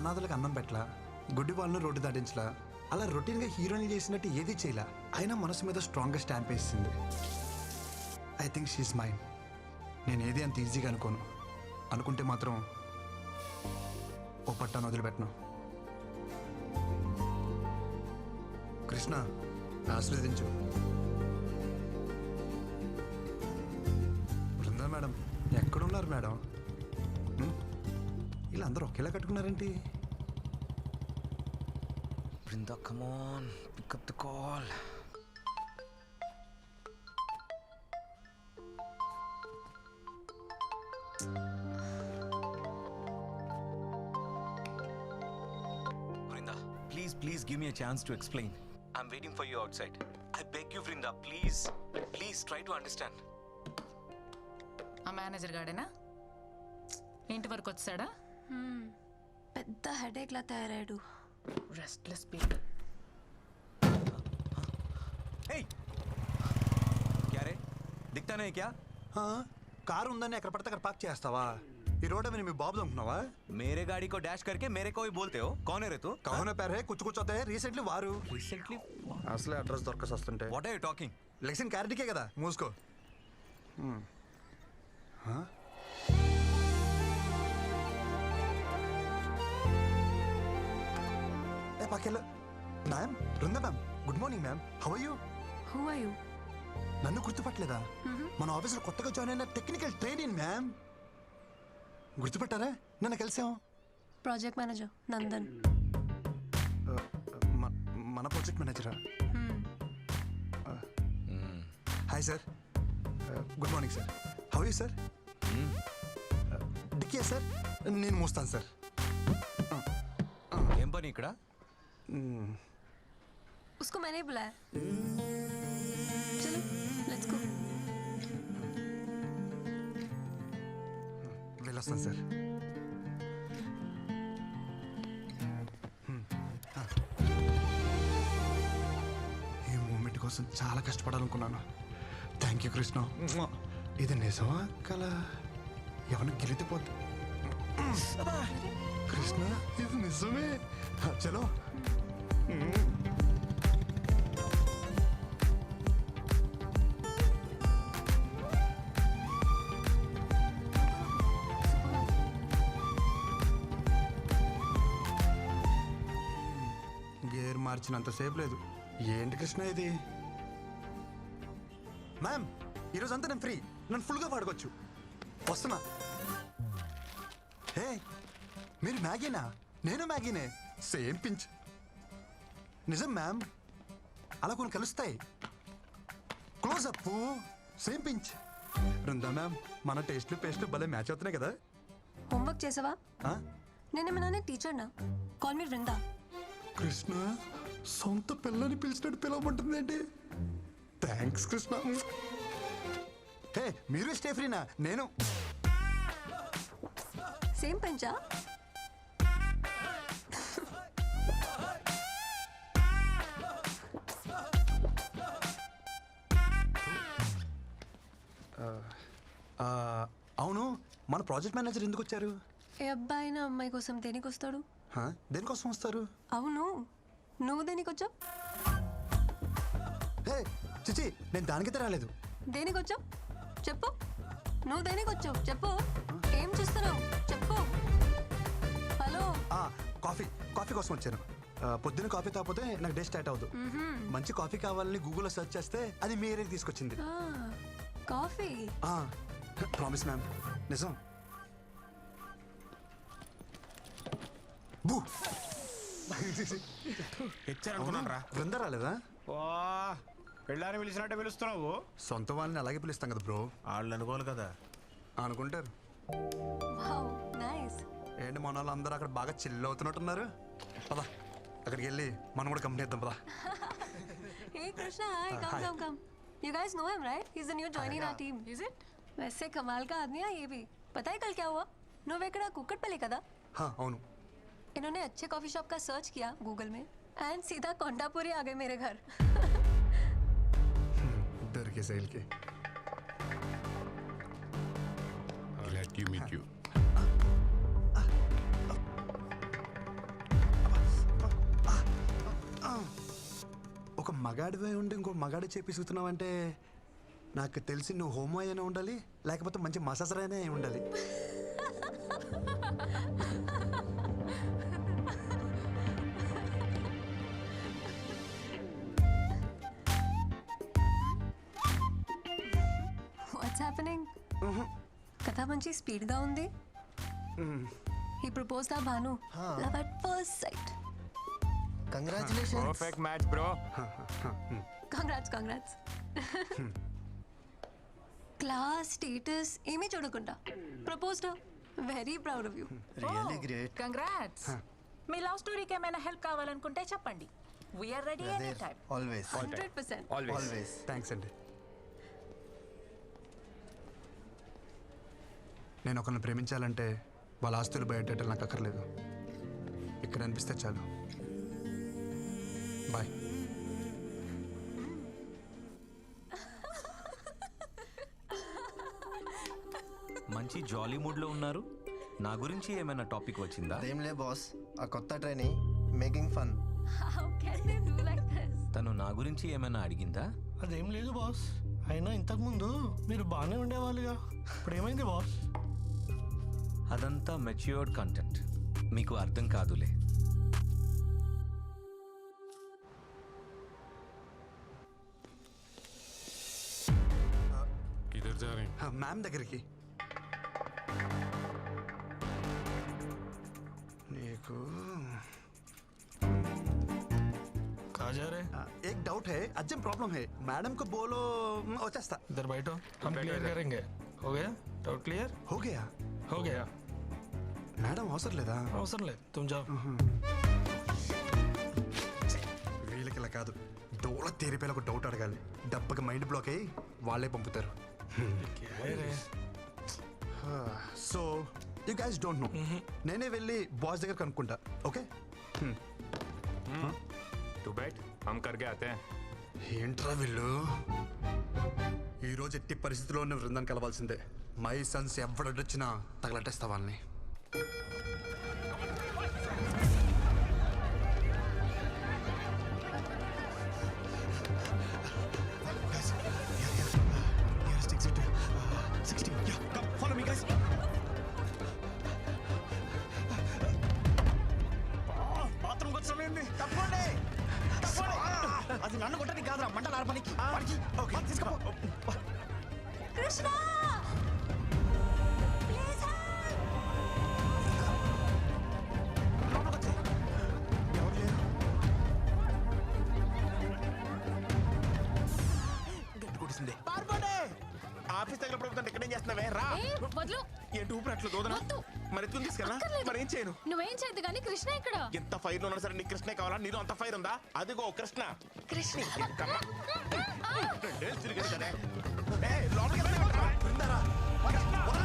అనాథలకు అన్నం పెట్టలా? గుడ్డి వాళ్ళను రోడ్డు దాటించలా? అలా రొటీన్గా హీరోయిన్ చేసినట్టు ఏది చేయలా? అయినా మనసు మీద స్ట్రాంగ్గా స్టాంప్ వేసింది. ఐ థింక్ షీస్ మైండ్ నేను ఏది అంత ఈజీగా అనుకోను. అనుకుంటే మాత్రం ఓ పట్టాను వదిలిపెట్టను. కృష్ణ ఆశీర్వదించు. బృందా మేడం ఎక్కడున్నారు మేడం? ఇలా అందరూ ఒకేలా కట్టుకున్నారేంటి on. Pick up the call. Brinda, please, please give me a chance to explain. I'm waiting for you outside. I beg you, Brinda, please. Please try to understand. ఆ మేనేజర్ గాడేనా ఇంటి వరకు వచ్చాడా పెద్ద హెడేక్ లా తయారాడు రెస్ట్లెస్ పీపుల్ Hey! क्या रे दिखता नहीं क्या ఆ, కారు ఉందని ఎక్కడ పడితే అక్కడ పార్క్ చేస్తావా ఈ రోడ్ మీద మీ బాబు అనుకున్నావా मेरे गाड़ी को डैश करके मेरे को ही बोलते हो कौन है रे तू కహోన పేరు హే కుచ్చు కుచ్చు అవుతాయి రీసెంట్లీ వారు रिसेंटली అసలే అడ్రస్ దొరకసి వస్తుంటే व्हाट आर यू टॉकिंग లెక్షన్ క్యారెట్కే కదా మూసుకో పక్కెళ్ళు ma'am Brinda ma'am. Good morning ma'am how you who are you నన్ను గుర్తుపట్టలేదా? మన ఆఫీస్లో కొత్తగా జాయిన్ అయిన టెక్నికల్ ట్రైనింగ్ మ్యామ్ గుర్తుపట్టారా? నన్ను కలిసాం. Project manager Nandan. మ- మన project మేనేజరా hi sir good morning sir how you sir dicky sir నేను మోస్తాను సార్ ఏం పని ఇక్కడ? उसको मैंने ही बुलाया चलो लेट्स गो వెళ్ళొస్తాను సార్ ఈ మూమెంట్ కోసం చాలా కష్టపడాలనుకున్నాను థ్యాంక్ యూ కృష్ణ ఇది నిజమా కల ఎవరిని గెలితిపోద్ది కృష్ణ ఇది నిజమే చలో గేర్ మార్చినంతసేపు లేదు. ఏంటి కృష్ణ ఇది? మ్యామ్ ఈరోజు అంతా నేను ఫ్రీ. నన్ను ఫుల్గా పాడుకోవచ్చు వస్తున్నా. హే మీరు మ్యాగీనా? నేను మ్యాగీనే? Same pinch. నిజం మ్యామ్ అలా కొన్ని కలుస్తాయి. Close up same pinch Brinda ma'am మన టేస్ట్ పేస్ట్ భలే మ్యాచ్ అవుతున్నాయి కదా. హోంవర్క్ చేసావా? ఆ? నేనేమన్నా టీచర్నా కాల్ మీ బృందా కృష్ణ సొంత పిల్లని పిలిచినట్టు పిలవమంటుంది ఏంటి? థ్యాంక్స్ కృష్ణ. హే మీరు స్టే ఫ్రీనా నేను సేమ్ పెంచా అవును మన ప్రాజెక్ట్ మేనేజర్ ఎందుకు వచ్చారు? ఏ అబ్బాయి నా అమ్మాయి కోసం దేనికి వస్తాడు? హా? దేనికోసం వస్తారు? అవును. నువ్వు దేనికి వచ్చావు? హే చిచి నేను దానికైతే రాలేదు. దేనికి వచ్చావు? చెప్పు. నువ్వు దేనికి వచ్చావు? చెప్పు. ఏం చేస్తున్నావు? చెప్పు. హలో. ఆ, కాఫీ కాఫీ కోసం వచ్చాను. ఆ, పొద్దున్న కాఫీ తాగిపోతే నాకు డే స్టార్ట్ అవ్వదు. మంచి కాఫీ కావాలని గూగుల్లో సెర్చ్ చేస్తే అది మీ ఏరియాకి తీసుకొచ్చింది. ఆ, కాఫీ? ప్రామిస్ మ్యామ్ నిజం బూ ఇచ్చారనుకున్నాను రా బృంద రాలేదా? ఓ పెళ్ళాన్ని పిలిచినట్టే పిలుస్తున్నావు. సొంత వాళ్ళని అలాగే పిలుస్తాం కదా బ్రో. వాళ్ళు అనుకోవాలి కదా. అనుకుంటారు. ఏంటి మన వాళ్ళు అందరూ అక్కడ బాగా చిల్ అవుతున్నట్టున్నారు? పదా అక్కడికి వెళ్ళి మనం కూడా కంపెనీ ఇద్దాం పదా. Hey Krishna, hi, come, hi. come, come. You guys know him, right? He's the new joining our team. Is it वैसे कमाल का आदमी है ये भी पता है कल क्या हुआ నువ్వెక్కడ కుక్కట్పల్లి కదా అవును इन्होंने अच्छे कॉफी शॉप का सर्च किया गूगल में एंड सीधा कोंडापुरी आ गए मेरे घर डर के सहेल के Glad to meet you. ఒక మగాడివే ఉండి ఇంకో మగాడి చేపిస్తున్నావంటే నాకు తెలిసి నువ్వు హోమో అయినా ఉండాలి లేకపోతే మంచి మసాజర్ అయినా అయి ఉండాలి. వాట్స్ హ్యాపెనింగ్ కథ మంచి స్పీడ్గా ఉంది. ఈ propose the Bhanu. Love at first sight congratulation perfect match bro congrats congrats class status ఏమీ చూడకుండా. Proposed very proud of you really great congrats me love స్టోరీకి ఏమైనా హెల్ప్ కావాలనుకుంటే చెప్పండి. We are ready any time always hundred percent always thanks అండి నేను ఒకరిని ప్రేమించాలంటే వాళ్ళ ఆస్తులు బయటెట్టాలి నాకు అక్కర్లేదు. ఇక్కడ అనిపిస్తే చాలు. బాయ్ మంచి జాలీ మూడ్లో ఉన్నారు నా గురించి ఏమైనా టాపిక్ వచ్చిందా అదేంలే బాస్ ఆ కొత్త training making fun how can they do like this తను నా గురించి ఏమైనా అడిగిందా అదేం లేదు బాస్ అయినా ఇంతకుముందు మీరు బాగానే ఉండేవాళ్ళుగా ఇప్పుడు ఏమైంది బాస్ అదంతా మెచ్యూర్డ్ కంటెంట్ మీకు అర్థం కాదులే किधर जा रहे हैं మ్యామ్ దగ్గరికి నీకు कहा जा रहे ఆ, ఏక్ డౌట్ హే అర్జెంట్ ప్రాబ్లం హే మేడం కు బోలో మ్, వచ్చేస్తా इधर बैठो हम क्लियर करेंगे हो गया डाउट क्लियर హో గయా हो गया మేడం అవసరం లేదా అవసరం లేదు तुम जाओ వీళ్ళకి ఇలా కాదు డోల తీరిపోయిన ఒక డౌట్ అడగాలి దెబ్బకి మైండ్ బ్లాక్ అయ్యి వాళ్ళే పంపుతారు क्या है रे so you guys don't know నేనే వెళ్ళి బాస్ దగ్గర కనుక్కుంటా ఓకే तू बैठ हम करके आते हैं ఏంట్రా వీళ్ళు ఈ రోజు ఎట్టి పరిస్థితిలో ఉన్న బృందాన్ని కలవాల్సిందే మై సన్స్ ఎవడొచ్చినా తగలట్టేస్తా వాళ్ళని బాత్రూమ్ నన్ను కొట్టని కాదురా మంటలు తీసుకో కృష్ణ! ఆఫీస్ దగ్గర ప్రభుత్వం ఇక్కడ ఏం చేస్తున్నావే? రా. వదులు. ఏంటి ఊపిరి అట్లా దూదన. మరి ఎత్తుకుని తీసుకెళ్ళా అక్కర్లేదు. మరి ఏం చేయను నువ్వేం చేయద్దు కానీ కృష్ణ ఇక్కడ ఎంత ఫైర్ ఉన్నా సరే నీకు కృష్ణ కావాలా నీలో అంత ఫైర్ ఉందా అదిగో కృష్ణ కృష్ణ. రెండేళ్ళు తిరిగాడు కదా. ఏయ్, లోపలికి. కృష్ణ.